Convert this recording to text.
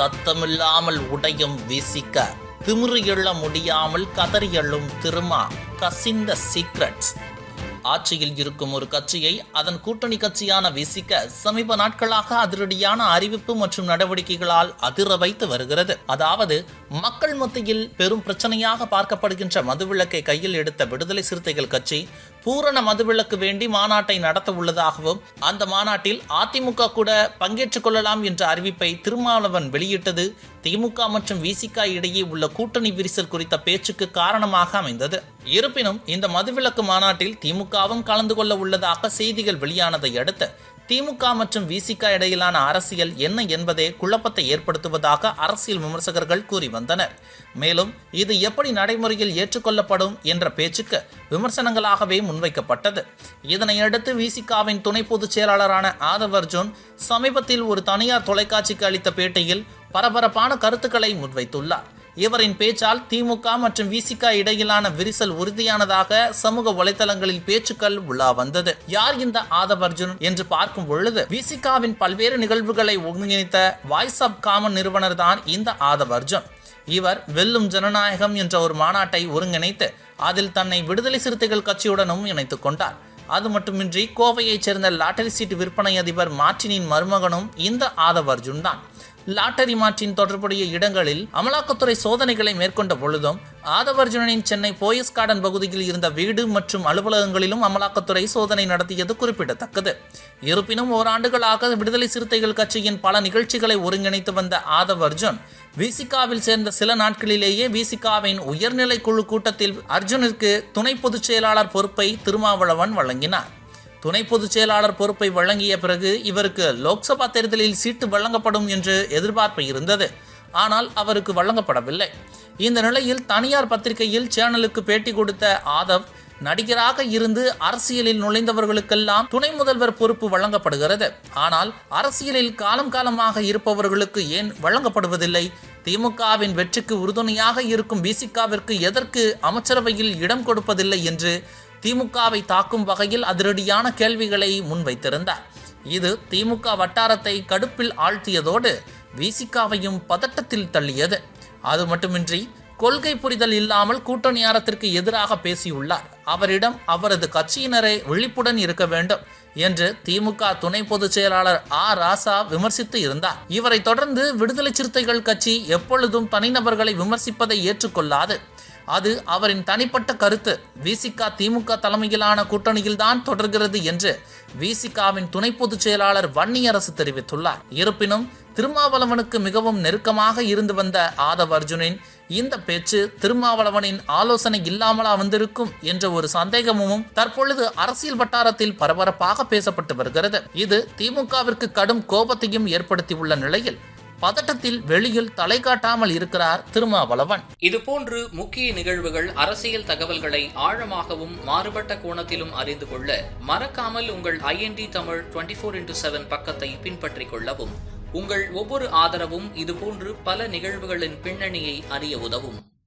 சத்தமில்லாமல் உடையும் வீசிக்க. திமிறு எழ முடியாமல் கதறி எழும் திருமா. கசிந்த சீக்ரெட்ஸ் ஆட்சியில் இருக்கும் ஒரு கட்சியை அதன் கூட்டணி கட்சியான விசிக்க சமீப நாட்களாக அதிரடியான அறிவிப்பு மற்றும் நடவடிக்கைகளால் அதிர வைத்து வருகிறது. அதாவது மக்கள் மத்தியில் பெரும் பிரச்சனையாக பார்க்கப்படுகின்ற மதுவிலக்கை கையில் எடுத்த விடுதலை சிறுத்தைகள் கட்சி பூரண மதுவிலக்கு வேண்டி மாநாட்டை நடத்த உள்ளதாகவும் அந்த மாநாட்டில் அதிமுக கூட பங்கேற்றுக் கொள்ளலாம் என்ற அறிவிப்பை திருமாவளவன் வெளியிட்டது திமுக மற்றும் விசிக இடையே உள்ள கூட்டணி விரிசல் குறித்த பேச்சுக்கு காரணமாக அமைந்தது. இருப்பினும் இந்த மதுவிலக்கு மாநாட்டில் திமுகவும் கலந்து கொள்ள உள்ளதாக செய்திகள் வெளியானதை அடுத்து திமுக மற்றும் விசிக இடையிலான அரசியல் என்ன என்பதே குழப்பத்தை ஏற்படுத்துவதாக அரசியல் விமர்சகர்கள் கூறி வந்தனர். மேலும் இது எப்படி நடைமுறையில் ஏற்றுக்கொள்ளப்படும் என்ற பேச்சுக்கு விமர்சனங்களாகவே முன்வைக்கப்பட்டது. இதனையடுத்து விசிகாவின் துணை பொதுச் செயலாளரான ஆதவ் அர்ஜுன் சமீபத்தில் ஒரு தனியார் தொலைக்காட்சிக்கு அளித்த பேட்டியில் பரபரப்பான கருத்துக்களை முன்வைத்துள்ளார். இவரின் பேச்சால் திமுக மற்றும் விசிக இடையிலான விரிசல் உறுதியானதாக சமூக வலைதளங்களில் பேச்சுக்கள் உலா வந்தது. யார் இந்த ஆதவ் அர்ஜுன் என்று பார்க்கும் பொழுது விசிகாவின் பல்வேறு நிகழ்வுகளை ஒருங்கிணைத்த வாய்ஸ் ஆப் காமன் நிறுவனர் தான் இந்த ஆதவ் அர்ஜுன். இவர் வெல்லும் ஜனநாயகம் என்ற ஒரு மாநாட்டை ஒருங்கிணைத்து அதில் தன்னை விடுதலை சிறுத்தைகள் கட்சியுடனும் இணைத்துக் கொண்டார். அது மட்டுமின்றி கோவையைச் சேர்ந்த லாட்டரி சீட்டு விற்பனை அதிபர் மார்டினின் மருமகனும் இந்த ஆதவ் அர்ஜுன் தான். லாட்டரி மாற்றின் தொடர்புடைய இடங்களில் அமலாக்கத்துறை சோதனைகளை மேற்கொண்ட பொழுதும் ஆதவர்ஜுனனின் சென்னை போயஸ் கார்டன் பகுதியில் இருந்த வீடு மற்றும் அலுவலகங்களிலும் அமலாக்கத்துறை சோதனை நடத்தியது குறிப்பிடத்தக்கது. இருப்பினும் ஓராண்டுகளாக விடுதலை சிறுத்தைகள் கட்சியின் பல நிகழ்ச்சிகளை ஒருங்கிணைத்து வந்த ஆதவ் அர்ஜுன் விசிகாவில் சேர்ந்த சில நாட்களிலேயே விசிகாவின் உயர்நிலை குழு கூட்டத்தில் அர்ஜுனிற்கு துணை பொதுச் செயலாளர் பொறுப்பை திருமாவளவன் வழங்கினார். துணை பொதுச் செயலாளர் பொறுப்பை வழங்கிய பிறகு இவருக்கு லோக்சபா தேர்தலில் சீட்டு வழங்கப்படும் என்று எதிர்பார்ப்பு இருந்தது. ஆனால் அவருக்கு வழங்கப்படவில்லை. இந்த நிலையில் தனியார் பத்திரிகையில் சேனலுக்கு பேட்டி கொடுத்த ஆதவ் நடிகராக இருந்து அரசியலில் நுழைந்தவர்களுக்கெல்லாம் துணை முதல்வர் பொறுப்பு வழங்கப்படுகிறது. ஆனால் அரசியலில் காலம் காலமாக இருப்பவர்களுக்கு ஏன் வழங்கப்படுவதில்லை? திமுகவின் வெற்றிக்கு உறுதுணையாக இருக்கும் பிசிகாவிற்கு எதற்கு அமைச்சரவையில் இடம் கொடுப்பதில்லை என்று திமுகவை தாக்கும் வகையில் அதிரடியான கேள்விகளை முன்வைத்திருந்தார். இது திமுக வட்டாரத்தை கடுப்பில் ஆழ்த்தியதோடு விசிகாவையும் பதட்டத்தில் தள்ளியது. அது மட்டுமின்றி கொள்கை புரிதல் இல்லாமல் கூட்டணி ஆரத்திற்கு எதிராக பேசியுள்ளார். அவரிடம் அவரது கட்சியினரை விழிப்புடன் இருக்க வேண்டும் என்று திமுக துணை பொதுச் செயலாளர் ஆ. ராசா விமர்சித்து இருந்தார். இவரை தொடர்ந்து விடுதலை சிறுத்தைகள் கட்சி எப்பொழுதும் தனிநபர்களை விமர்சிப்பதை ஏற்றுக்கொள்ளாது. அது அவரின் தனிப்பட்ட கருத்து. விசிகா திமுக தலைமையிலான கூட்டணியில்தான் தொடர்கிறது என்று விசிகாவின் துணை பொதுச் செயலாளர் வன்னியரசு தெரிவித்துள்ளார். இருப்பினும் திருமாவளவனுக்கு மிகவும் நெருக்கமாக இருந்து வந்த ஆதவ் அர்ஜுனின் இந்த பேச்சு திருமாவளவனின் ஆலோசனை இல்லாமலா வந்திருக்கும் என்ற ஒரு சந்தேகமும் தற்பொழுது அரசியல் வட்டாரத்தில் பரபரப்பாக பேசப்பட்டு வருகிறது. இது திமுகவிற்கு கடும் கோபத்தையும் ஏற்படுத்தியுள்ள நிலையில் பதட்டத்தில் வெளியில் தலை காட்டாமல் இருக்கிறார் திருமாவளவன். இதுபோன்று முக்கிய நிகழ்வுகள் அரசியல் தகவல்களை ஆழமாகவும் மாறுபட்ட கோணத்திலும் அறிந்து கொள்ள மறக்காமல் உங்கள் IND Tamil twenty four into seven பக்கத்தை பின்பற்றிக் கொள்ளவும். உங்கள் ஒவ்வொரு ஆதரவும் இதுபோன்று பல நிகழ்வுகளின் பின்னணியை அறிய உதவும்.